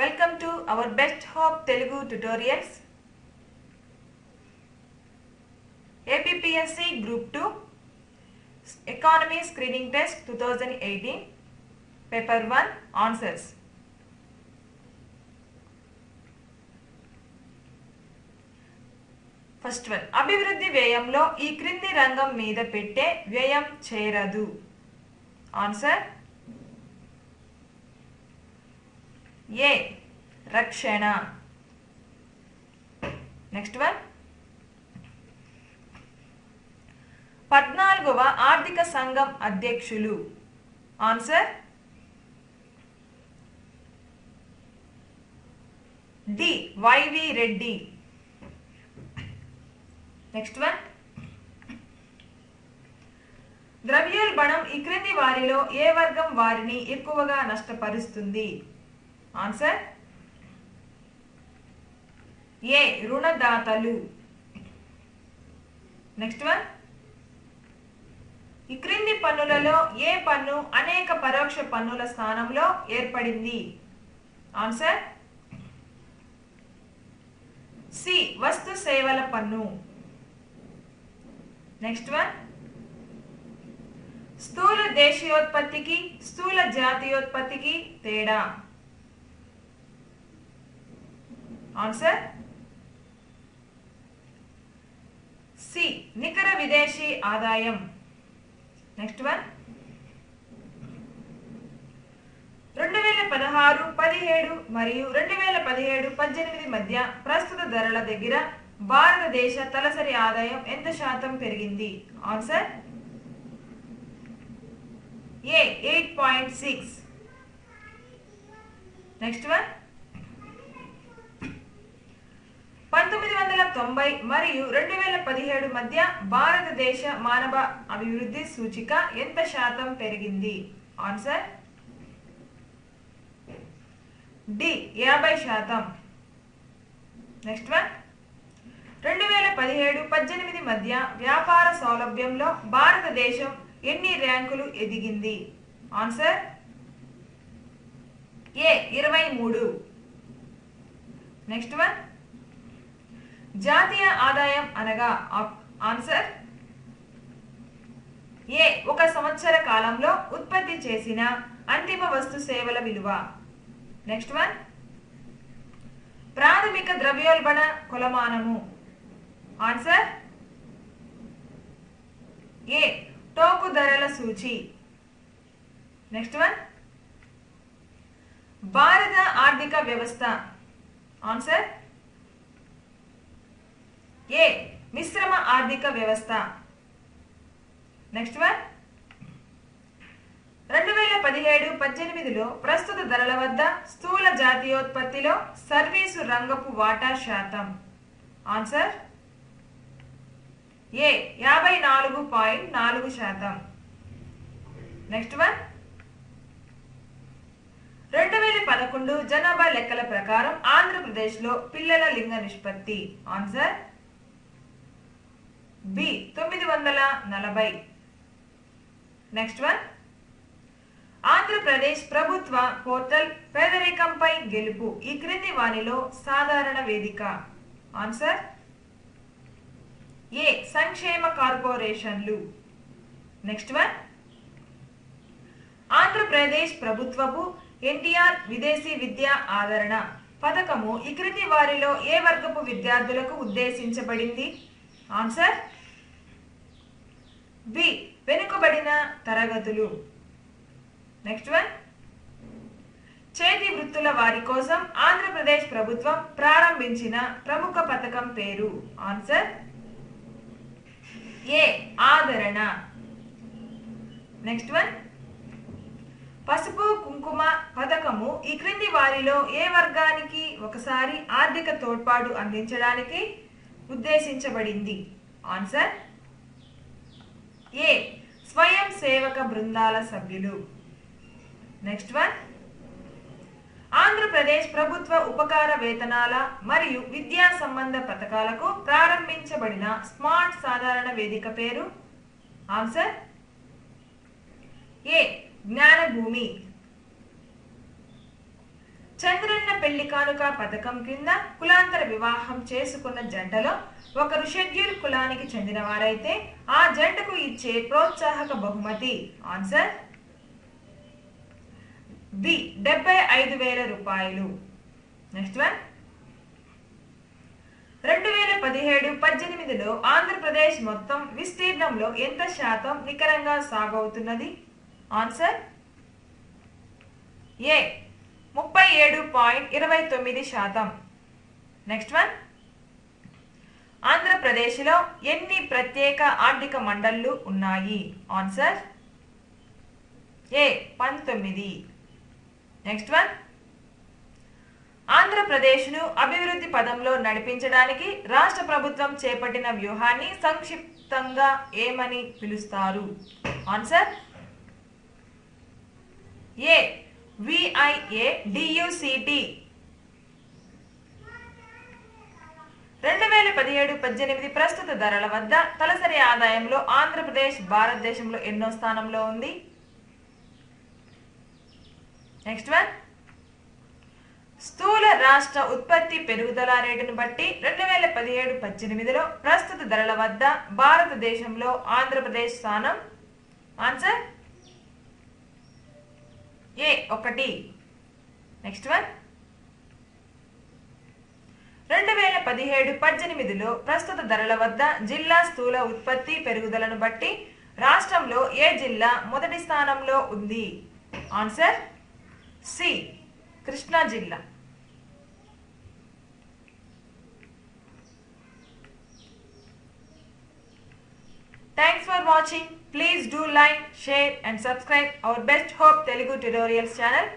Welcome to our best hope Telugu tutorials APPSC group two economy screening test two thousand eighteen paper one answers first one అభివృద్ధి వ్యయంలో ఈ క్రింది రంగం మీద పెట్టే వ్యయం చేరదు. Answer A? రక్షణ. నెక్స్ట్ వన్ పద్నాలుగవ ఆర్థిక సంఘం అధ్యక్షులు. Answer D. YV Reddy. Next one ద్రవ్యోల్బణం ఈ క్రింది వారిలో ఏ వర్గం వారిని ఎక్కువగా నష్టపరుస్తుంది? ఆన్సర్ ఏ రుణదాతలు. నెక్స్ట్ వన్ ఈ క్రింది పన్నులలో ఏ పన్ను అనేక పరోక్ష పన్నుల స్థానంలో ఏర్పడింది? ఆన్సర్ సి వస్తు సేవల పన్ను. నెక్స్ట్ వన్ స్థూల దేశీయోత్పత్తికి స్థూల జాతీయోత్పత్తికి తేడా. ఆన్సర్ సి నికర విదేశీ ఆదాయం. నెక్స్ట్ వన్ రెండు వేల పదహారు పదిహేడు మరియు రెండు వేల పదిహేడు పద్దెనిమిది మధ్య ప్రస్తుత ధరల దగ్గర భారతదేశ తలసరి ఆదాయం ఎంత శాతం పెరిగింది? Answer A eight point six next one పంతొమ్మిది వందల తొంభై మరియు రెండు వేల పదిహేడు మధ్య భారతదేశ మానవ అభివృద్ధి సూచిక ఎంత శాతం పెరిగింది? ఆన్సర్? డి యాభై శాతం. Next one. రెండు వేల పదిహేడు పద్దెనిమిది మధ్య వ్యాపార సౌలభ్యంలో భారతదేశం ఎన్ని ర్యాంకులు ఎదిగింది? ఆన్సర్? ఏ ఇరవై మూడు. Next one. జాతీయ ఆదాయం అనగా ఆన్సర్? ఏ ఒక సంవత్సర కాలంలో ఉత్పత్తి చేసిన అంతిమ వస్తు సేవల విలువ. నెక్స్ట్ వన్ ప్రాథమిక ద్రవ్యోల్బణ కొలమానము. ఆన్సర్ ఏ టోకు ధరల సూచి. నెక్స్ట్ వన్ భారత ఆర్థిక వ్యవస్థ. Answer A? మిశ్రమ ఆర్థిక వ్యవస్థ. నెక్స్ట్ వన్ రెండు వేల పదిహేడు పద్దెనిమిదిలో ప్రస్తుత ధరల వద్ద స్థూల జాతీయోత్పత్తిలో సర్వీసు రంగపు వాటా శాతం. ఆన్సర్ ఏ యాభై నాలుగు పాయింట్ నాలుగు శాతం. నెక్స్ట్ వన్ రెండు వేల పదకొండు జనాభా లెక్కల ప్రకారం ఆంధ్రప్రదేశ్లో పిల్లల లింగ నిష్పత్తి. ఆన్సర్ బి తొమ్మిది వందల నలభై. నెక్స్ట్ వన్ ఆంధ్రప్రదేశ్ ప్రభుత్వ పోర్టల్ పేదరికంపై గెలుపు. ఈ క్రింది వానిలో సాధారణ వేదిక. ఆన్సర్ ఏ సంక్షేమ కార్పొరేషన్లు. నెక్స్ట్ వన్ ఆంధ్రప్రదేశ్ ప్రభుత్వపు ఎన్టీఆర్ విదేశీ విద్యా ఆదరణ. పథకము ఈ క్రింది వారిలో ఏ వర్గపు విద్యార్థులకు ఉద్దేశించబడింది? ఆన్సర్ బి వెనుకబడిన తరగతులు. నెక్స్ట్ వన్ చేతి వృత్తుల వారి కోసం ఆంధ్రప్రదేశ్ ప్రభుత్వం ప్రారంభించిన ప్రముఖ పథకం పేరు. ఆన్సర్ ఏ ఆదరణ. నెక్స్ట్ వన్ పసుపు కుంకుమ పథకము ఈ క్రింది వారిలో ఏ వర్గానికి ఒకసారి ఆర్థిక తోడ్పాటు అందించడానికి ఉద్దేశించబడింది? ఆన్సర్ ఏ స్వయం సేవక బృందాల సభ్యులు. నెక్స్ట్ వన్ ఆంధ్రప్రదేశ్ ప్రభుత్వ ఉపకార వేతనాల మరియు విద్యా సంబంధ పథకాలకు ప్రారంభించబడిన స్మార్ట్ సాధారణ వేదిక పేరు? ఆన్సర్ ఏ జ్ఞానభూమి. చంద్రన్న పెళ్ళి కానుక పథకం కింద కులాంతర వివాహం చేసుకున్న జంటలో ఒకరు షెడ్యూల్ కులానికి చెందిన వారైతే ఆ జంటకు ఇచ్చే ప్రోత్సాహక బహుమతి. ఆన్సర్? బి. డెబ్బై ఐదు వేల రూపాయలు. Next one. రెండు వేల పదిహేడు పద్దెనిమిదిలో ఆంధ్రప్రదేశ్ మొత్తం విస్తీర్ణంలో ఎంత శాతం నికరంగా సాగవుతున్నది? ఆన్సర్? ఏ. ముప్పై ఏడు పాయింట్ ఇరవై తొమ్మిది శాతం. నెక్స్ట్ వన్ ఆంధ్రప్రదేశ్లో ఎన్ని ప్రత్యేక ఆర్థిక మండళ్ళు ఉన్నాయి? ఆన్సర్ ఏ పంతొమ్మిది. నెక్స్ట్ వన్ ఆంధ్రప్రదేశ్ను అభివృద్ధి పదంలో నడిపించడానికి రాష్ట్ర ప్రభుత్వం చేపట్టిన వ్యూహాన్ని సంక్షిప్తంగా ఏమని పిలుస్తారు? ఆన్సర్ ఏ విఐఏ డియుసిటి రెండు వేల పదిహేడు పద్దెనిమిది ప్రస్తుత ధరల వద్ద తలసరి ఆదాయంలో ఆంధ్రప్రదేశ్ భారతదేశంలో ఎన్నో స్థానంలో ఉంది. నెక్స్ట్ వన్ స్థూల రాష్ట్ర ఉత్పత్తి పెరుగుదల రేటును బట్టి రెండు వేల పదిహేడు పద్దెనిమిదిలో ప్రస్తుత ధరల వద్ద భారతదేశంలో ఆంధ్రప్రదేశ్ స్థానం. ఆన్సర్ ఏ ఒకటి. నెక్స్ట్ వన్ రెండు వేల పదిహేడు పద్దెనిమిదిలో ప్రస్తుత ధరల వద్ద జిల్లా స్థూల ఉత్పత్తి పెరుగుదలను బట్టి రాష్ట్రంలో ఏ జిల్లా మొదటి స్థానంలో ఉంది? ఆన్సర్ సి కృష్ణా జిల్లా. Thanks for watching. Please do like, share and subscribe our Best Hope Telugu Tutorials channel.